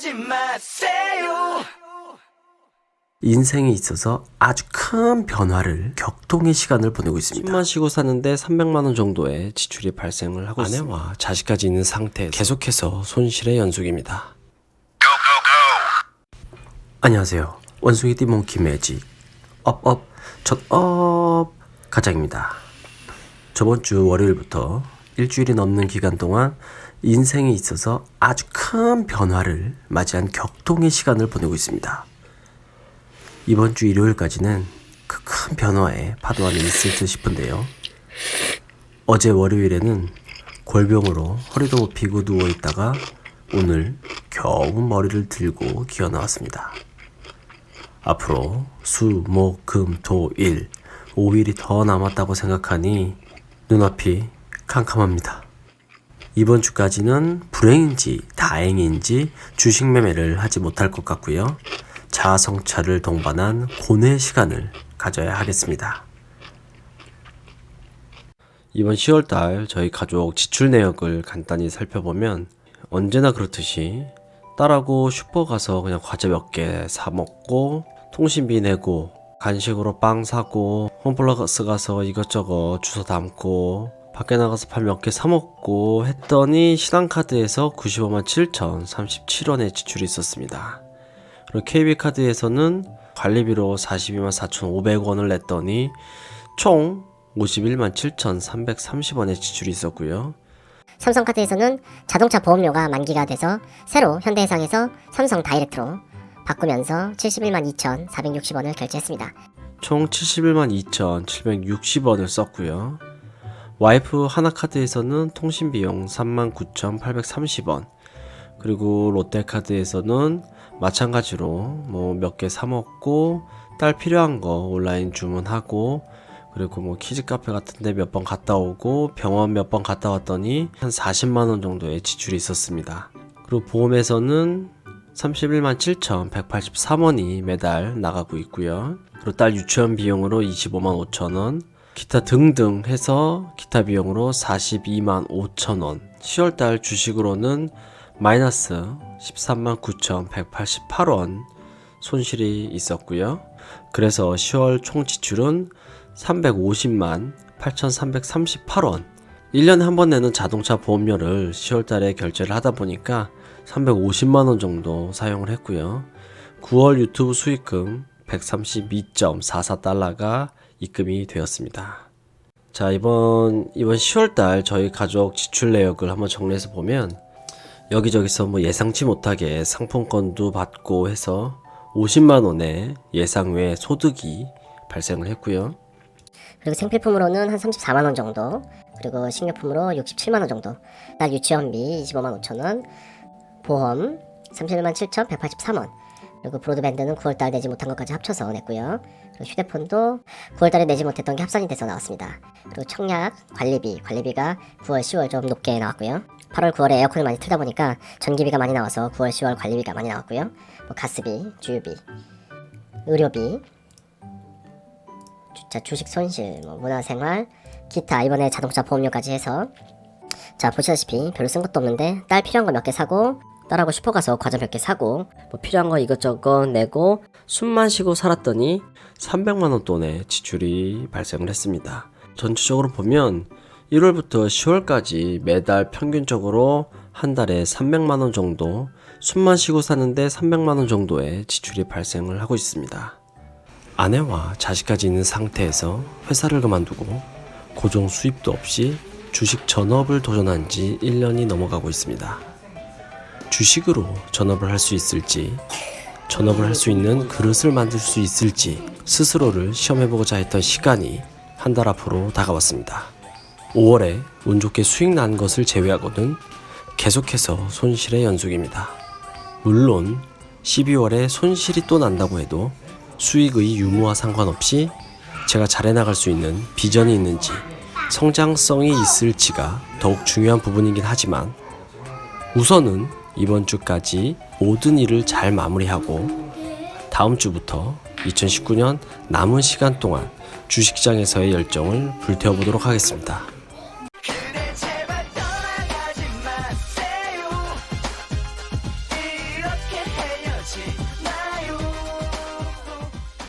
하지 마세요. 인생에 있어서 아주 큰 변화를 격동의 시간을 보내고 있습니다. 숨 마시고 사는데 300만 원 정도의 지출이 발생을 하고 있습니다. 아내와 자식까지 있는 상태에서 계속해서 손실의 연속입니다. 안녕하세요. 원숭이 띠몽키 매직 업업 첫업 가장입니다. 저번 주 월요일부터 일주일이 넘는 기간 동안 인생에 있어서 아주 큰 변화를 맞이한 격동의 시간을 보내고 있습니다. 이번 주 일요일까지는 그 큰 변화에 파도 안에 있을 듯 싶은데요. 어제 월요일에는 골병으로 허리도 못 펴고 누워 있다가 오늘 겨우 머리를 들고 기어 나왔습니다. 앞으로 수, 목, 금, 토, 일 5일이 더 남았다고 생각하니 눈앞이 캄캄합니다. 이번 주까지는 불행인지 다행인지 주식 매매를 하지 못할 것 같고요. 자아성찰을 동반한 고뇌 시간을 가져야 하겠습니다. 이번 10월달 저희 가족 지출 내역을 간단히 살펴보면 언제나 그렇듯이 딸하고 슈퍼 가서 그냥 과자 몇 개 사 먹고 통신비 내고 간식으로 빵 사고 홈플러스 가서 이것저것 주워 담고 밖에 나가서 밥 몇 개 사 먹고 했더니 신한카드에서 95만 7,037원의 지출이 있었습니다. 그리고 KB카드에서는 관리비로 42만 4,500원을 냈더니 총 51만 7,330원의 지출이 있었고요. 삼성카드에서는 자동차 보험료가 만기가 돼서 새로 현대해상에서 삼성 다이렉트로 바꾸면서 71만 2,460원을 결제했습니다. 총 71만 2,760원을 썼고요. 와이프 하나카드에서는 통신비용 3만 9,830원 그리고 롯데카드에서는 마찬가지로 뭐 몇 개 사 먹고 딸 필요한 거 온라인 주문하고 그리고 뭐 키즈 카페 같은데 몇 번 갔다 오고 병원 몇 번 갔다 왔더니 한 40만 원 정도의 지출이 있었습니다. 그리고 보험에서는 31만 7,183원이 매달 나가고 있고요. 그리고 딸 유치원 비용으로 25만 5천 원, 기타 등등 해서 기타 비용으로 42만 5천 원. 10월달 주식으로는 마이너스 13만 9,188원 손실이 있었고요. 그래서 10월 총 지출은 350만 8,338원. 1년에 한 번 내는 자동차 보험료를 10월 달에 결제를 하다 보니까 350만 원 정도 사용을 했고요. 9월 유튜브 수익금 132.44달러가 입금이 되었습니다. 자, 이번 이번 10월 달 저희 가족 지출 내역을 한번 정리해서 보면 여기저기서 뭐 예상치 못하게 상품권도 받고 해서 50만 원의 예상 외 소득이 발생을 했고요. 그리고 생필품으로는 한 34만 원 정도, 그리고 식료품으로 67만 원 정도, 딸 유치원비 25만 5천 원, 보험 31만 7,183원, 그리고 브로드밴드는 9월달 내지 못한 것까지 합쳐서 냈고요. 그리고 휴대폰도 9월달에 내지 못했던 게 합산이 돼서 나왔습니다. 그리고 청약 관리비, 관리비가 9월, 10월 좀 높게 나왔고요. 8월, 9월에 에어컨을 많이 틀다 보니까 전기비가 많이 나와서 9월, 10월 관리비가 많이 나왔고요. 뭐 가스비, 주유비, 의료비, 자 주식 손실, 뭐 문화생활, 기타 이번에 자동차 보험료까지 해서 자 보시다시피 별로 쓴 것도 없는데 딸 필요한 거 몇 개 사고 딸하고 슈퍼 가서 과자 몇 개 사고 뭐 필요한 거 이것저것 내고 숨만 쉬고 살았더니 300만 원 돈의 지출이 발생을 했습니다. 전체적으로 보면 1월부터 10월까지 매달 평균적으로 한 달에 300만 원 정도 숨만 쉬고 사는데 300만 원 정도의 지출이 발생을 하고 있습니다. 아내와 자식까지 있는 상태에서 회사를 그만두고 고정 수입도 없이 주식 전업을 도전한 지 1년이 넘어가고 있습니다. 주식으로 전업을 할 수 있을지, 전업을 할 수 있는 그릇을 만들 수 있을지 스스로를 시험해보고자 했던 시간이 한 달 앞으로 다가왔습니다. 5월에 운 좋게 수익 난 것을 제외하고는 계속해서 손실의 연속입니다. 물론 12월에 손실이 또 난다고 해도 수익의 유무와 상관없이 제가 잘해 나갈 수 있는 비전이 있는지 성장성이 있을지가 더욱 중요한 부분이긴 하지만 우선은 이번 주까지 모든 일을 잘 마무리하고 다음 주부터 2019년 남은 시간 동안 주식시장에서의 열정을 불태워보도록 하겠습니다.